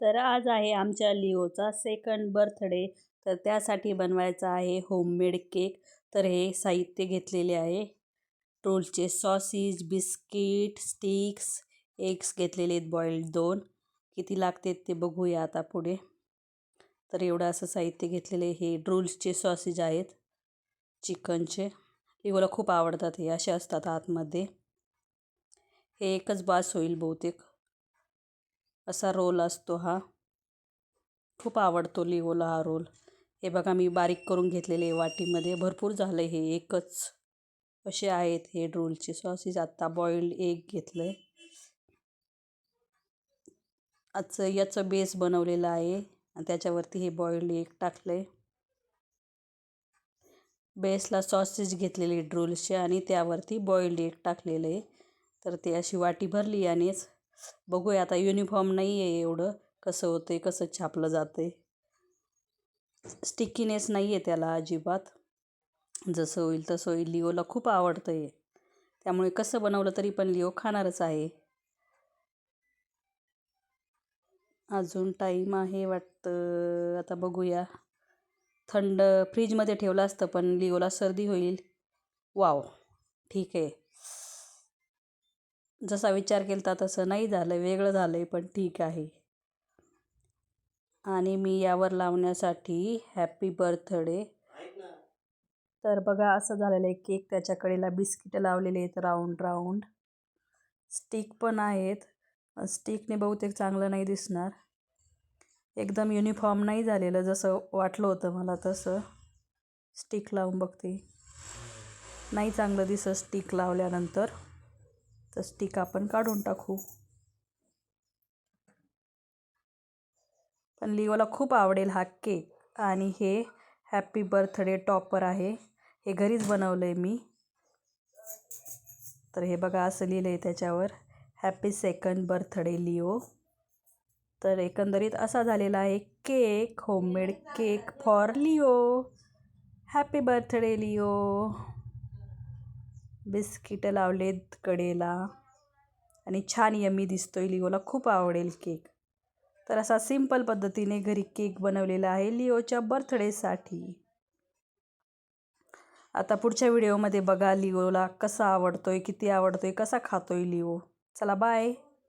तर आज आहे आमच्या लिओचा सेकंड बर्थडे तर त्यासाठी बनवायचा आहे होममेड केक तर हे साहित्य घेतलेले आहे. टोलचे सॉसीज बिस्किट स्टिक्स एग्स घेतलेले आहेत बॉईल्ड दोन. किती लागते ते बघूया आता पुढे. तर एवढं असं साहित्य घेतलेले हे ड्रोल्सचे सॉसेज आहेत. चिकनचे. लिओला खूप आवडतात हे असे असतात आतमध्ये. हे एकच बास होईल बहुतेक. असा रोल असतो हा. खूप आवडतो लिओला हा रोल. हे बघा मी बारीक करून घेतलेले वाटीमध्ये. भरपूर झालं हे एकच असे आहेत हे रोलचे. सॉसेस आत्ता बॉईल्ड एग घेतलं आहे आजचं याचं बेस बनवलेलं आहे आणि त्याच्यावरती हे बॉईल्ड एग टाकलं आहे बेसला सॉसेस घेतलेले ड्रोल्सचे आणि त्यावरती बॉईल्ड एग टाकलेलं आहे. तर ते अशी वाटी भरली यानेच बघूया आता युनिफॉर्म नाही आहे एवढं. कसं होतं आहे कसं छापलं जातं आहे स्टिकीनेस नाही आहे त्याला अजिबात. जसं होईल तसं होईल. लिओला खूप आवडतं आहे त्यामुळे कसं बनवलं तरी पण लिओ खाणारच आहे. अजून टाईम आहे वाटतं. आता बघूया. थंड फ्रीजमध्ये ठेवलं असतं पण लिओला सर्दी होईल. वाव ठीक आहे. जसा विचार केला तसं नाही झालं वेगळं झालं आहे पण ठीक आहे. आणि मी यावर लावण्यासाठी हॅपी बर्थडे तर बघा असं झालेलं आहे. केक त्याच्या कडेला लावलेले आहेत राऊंड राऊंड स्टिक पण आहेत. स्टिकने बहुतेक चांगलं नाही दिसणार. एकदम युनिफॉर्म नाही झालेलं जसं वाटलं होतं मला तसं. स्टिक लावून बघते. नाही चांगलं दिसत स्टिक लावल्यानंतर. तर स्टिक आपण काढून टाकू. पण लिओला खूप आवडेल हा केक आणि हे हॅपी बर्थडे टॉपर आहे. हे घरीच बनवलं आहे मी. तर हे बघा असं लिहिलं आहे त्याच्यावर हॅपी सेकंड बर्थडे लिओ. तर एकंदरीत असा झालेला आहे cake homemade cake for Leo. Happy birthday Leo. बिस्किटं लावलेत कडेला. आणि छान यमी दिसतोय. लिओला खूप आवडेल केक. तर असा सिंपल पद्धतीने घरी केक बनवलेला आहे लिओच्या बर्थडेसाठी. आता पुढच्या व्हिडिओमध्ये बघा लिओला कसा आवडतोय किती आवडतोय कसा खातोय लिओ. चला बाय